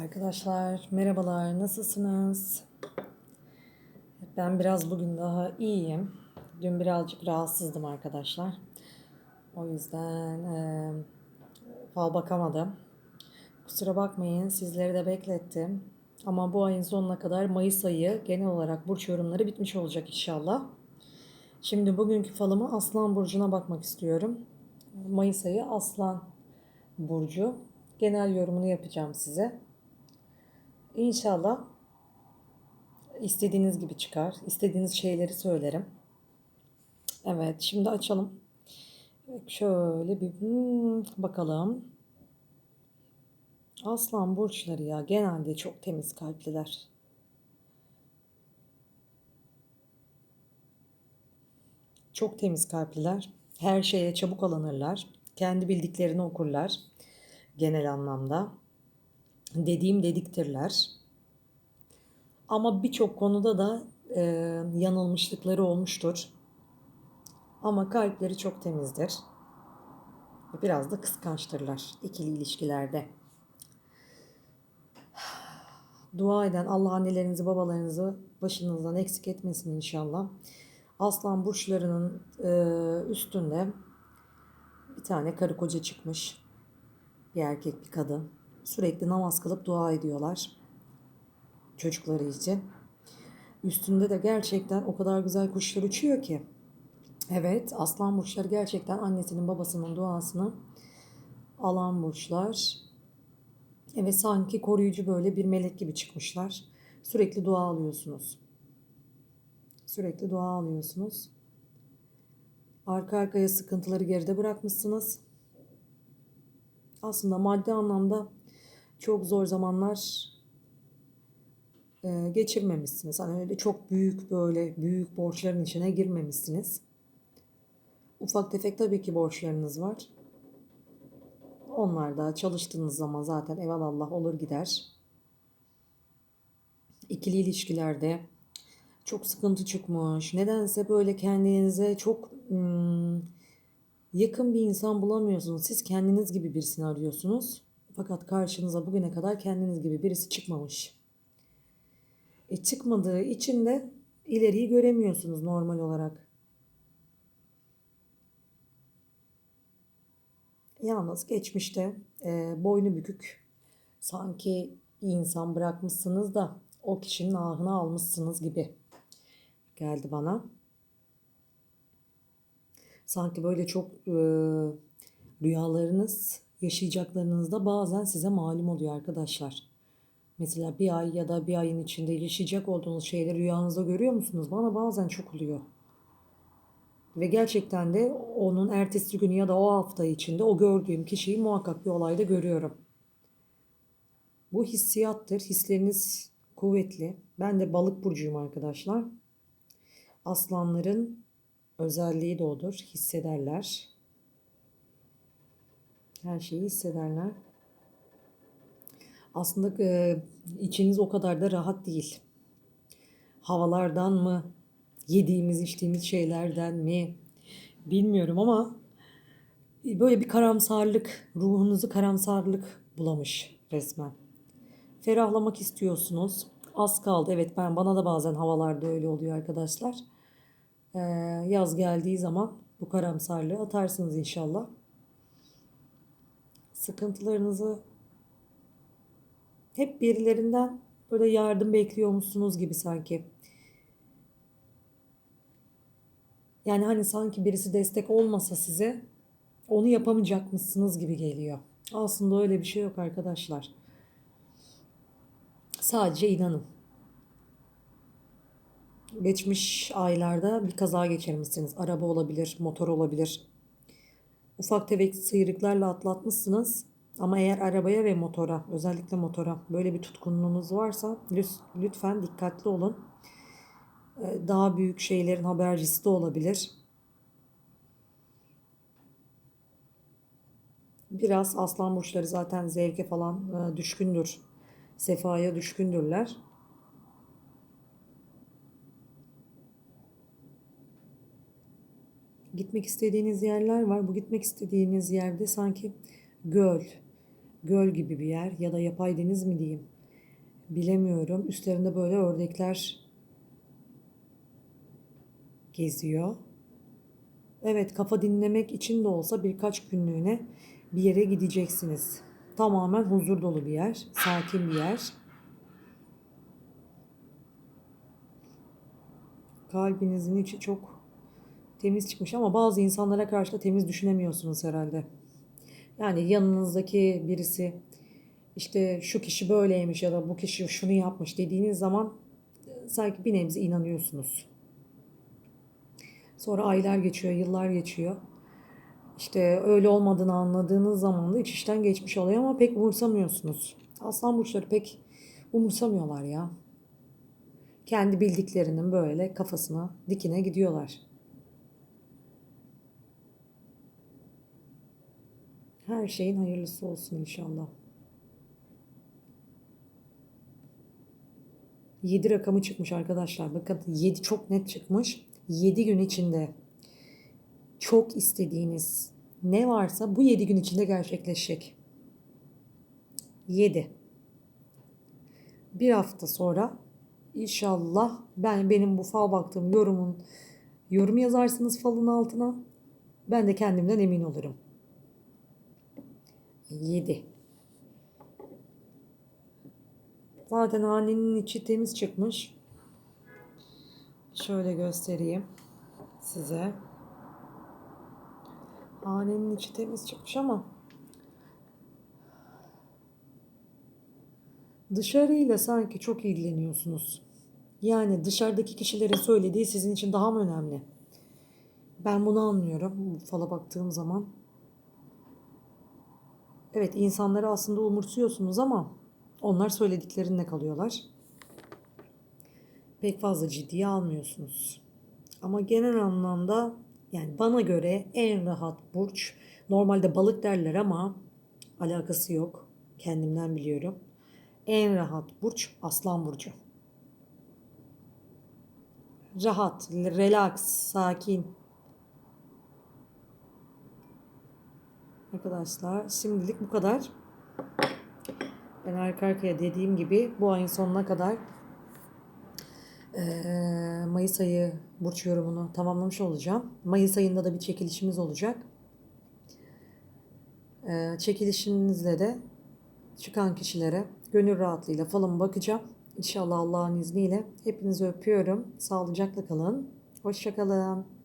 Arkadaşlar merhabalar nasılsınız? Ben biraz bugün daha iyiyim. Dün birazcık rahatsızdım arkadaşlar. O yüzden e, fal bakamadım. Kusura bakmayın sizleri de beklettim. Ama bu ayın sonuna kadar Mayıs ayı genel olarak burç yorumları bitmiş olacak inşallah. Şimdi bugünkü falımı Aslan Burcu'na bakmak istiyorum. Mayıs ayı Aslan Burcu. Genel yorumunu yapacağım size. İnşallah istediğiniz gibi çıkar. İstediğiniz şeyleri söylerim. Evet, şimdi açalım. Şöyle bir hmm, bakalım. Aslan burçları ya genelde çok temiz kalpliler. Çok temiz kalpliler. Her şeye çabuk alınırlar. Kendi bildiklerini okurlar. Genel anlamda dediğim dediktirler. Ama birçok konuda da e, yanılmışlıkları olmuştur. Ama kalpleri çok temizdir. Biraz da kıskançtırlar ikili ilişkilerde. Dua eden Allah annelerinizi babalarınızı başınızdan eksik etmesin inşallah. Aslan burçlarının e, üstünde bir tane karı koca çıkmış. Bir erkek bir kadın sürekli namaz kılıp dua ediyorlar çocukları için. Üstünde de gerçekten o kadar güzel kuşlar uçuyor ki. Evet, aslan burçları gerçekten annesinin babasının duasını alan burçlar. Evet, sanki koruyucu böyle bir melek gibi çıkmışlar. Sürekli dua alıyorsunuz. Sürekli dua alıyorsunuz. Arka arkaya sıkıntıları geride bırakmışsınız. Aslında maddi anlamda çok zor zamanlar e, geçirmemişsiniz. Hani öyle çok büyük böyle büyük borçların içine girmemişsiniz. Ufak tefek tabii ki borçlarınız var. Onlar da çalıştığınız zaman zaten evelallah olur gider. İkili ilişkilerde çok sıkıntı çıkmış. Nedense böyle kendinize çok hmm, yakın bir insan bulamıyorsunuz. Siz kendiniz gibi birisini arıyorsunuz. Fakat karşınıza bugüne kadar kendiniz gibi birisi çıkmamış. E çıkmadığı için de ileriyi göremiyorsunuz normal olarak. Yalnız geçmişte e, boynu bükük sanki insan bırakmışsınız da o kişinin ahını almışsınız gibi geldi bana. Sanki böyle çok e, rüyalarınız yaşayacaklarınızda bazen size malum oluyor arkadaşlar. Mesela bir ay ya da bir ayın içinde yaşayacak olduğunuz şeyleri rüyanızda görüyor musunuz? Bana bazen çok oluyor. Ve gerçekten de onun ertesi günü ya da o hafta içinde o gördüğüm kişiyi muhakkak bir olayda görüyorum. Bu hissiyattır. Hisleriniz kuvvetli. Ben de balık burcuyum arkadaşlar. Aslanların özelliği de odur. Hissederler. Her şeyi hissederler. Aslında e, içiniz o kadar da rahat değil. Havalardan mı, yediğimiz içtiğimiz şeylerden mi bilmiyorum ama böyle bir karamsarlık, ruhunuzu karamsarlık bulamış resmen. Ferahlamak istiyorsunuz. Az kaldı. Evet ben bana da bazen havalarda öyle oluyor arkadaşlar. Ee, yaz geldiği zaman bu karamsarlığı atarsınız inşallah. Sıkıntılarınızı hep birilerinden böyle yardım bekliyormuşsunuz gibi sanki. Yani hani sanki birisi destek olmasa size onu yapamayacakmışsınız gibi geliyor. Aslında öyle bir şey yok arkadaşlar. Sadece inanın. Geçmiş aylarda bir kaza geçirmişsiniz. Araba olabilir, motor olabilir. Ufak tefek sıyrıklarla atlatmışsınız. Ama eğer arabaya ve motora, özellikle motora böyle bir tutkunluğunuz varsa lütfen dikkatli olun. Ee, daha büyük şeylerin habercisi de olabilir. Biraz aslan burçları zaten zevke falan e, düşkündür. Sefaya düşkündürler. Gitmek istediğiniz yerler var. Bu gitmek istediğiniz yerde sanki göl, göl gibi bir yer ya da yapay deniz mi diyeyim. Bilemiyorum. Üstlerinde böyle ördekler geziyor. Evet, kafa dinlemek için de olsa birkaç günlüğüne bir yere gideceksiniz. Tamamen huzur dolu bir yer, sakin bir yer. Kalbinizin içi çok temiz çıkmış ama bazı insanlara karşı da temiz düşünemiyorsunuz herhalde. Yani yanınızdaki birisi işte şu kişi böyleymiş ya da bu kişi şunu yapmış dediğiniz zaman e, sanki bir nebze inanıyorsunuz. Sonra aylar geçiyor, yıllar geçiyor. İşte öyle olmadığını anladığınız zaman da iç işten geçmiş oluyor ama pek umursamıyorsunuz. Aslan burçları pek umursamıyorlar ya. Kendi bildiklerinin böyle kafasına dikine gidiyorlar. Her şeyin hayırlısı olsun inşallah. 7 rakamı çıkmış arkadaşlar. Bakın 7 çok net çıkmış. 7 gün içinde çok istediğiniz ne varsa bu 7 gün içinde gerçekleşecek. 7. Bir hafta sonra inşallah ben benim bu fal baktığım yorumun yorum yazarsınız falın altına. Ben de kendimden emin olurum. 7. Zaten hanenin içi temiz çıkmış. Şöyle göstereyim size. Hanenin içi temiz çıkmış ama dışarıyla sanki çok ilgileniyorsunuz. Yani dışarıdaki kişilerin söylediği sizin için daha mı önemli? Ben bunu anlıyorum fala baktığım zaman. Evet insanları aslında umursuyorsunuz ama onlar söylediklerinde kalıyorlar. Pek fazla ciddiye almıyorsunuz. Ama genel anlamda yani bana göre en rahat burç normalde balık derler ama alakası yok. Kendimden biliyorum. En rahat burç Aslan burcu. Rahat, relax, sakin. Arkadaşlar şimdilik bu kadar. Ben arka arkaya dediğim gibi bu ayın sonuna kadar Mayıs ayı burç yorumunu tamamlamış olacağım. Mayıs ayında da bir çekilişimiz olacak. Eee, çekilişimizle de çıkan kişilere gönül rahatlığıyla falan bakacağım. İnşallah Allah'ın izniyle. Hepinizi öpüyorum. Sağlıcakla kalın. Hoşçakalın.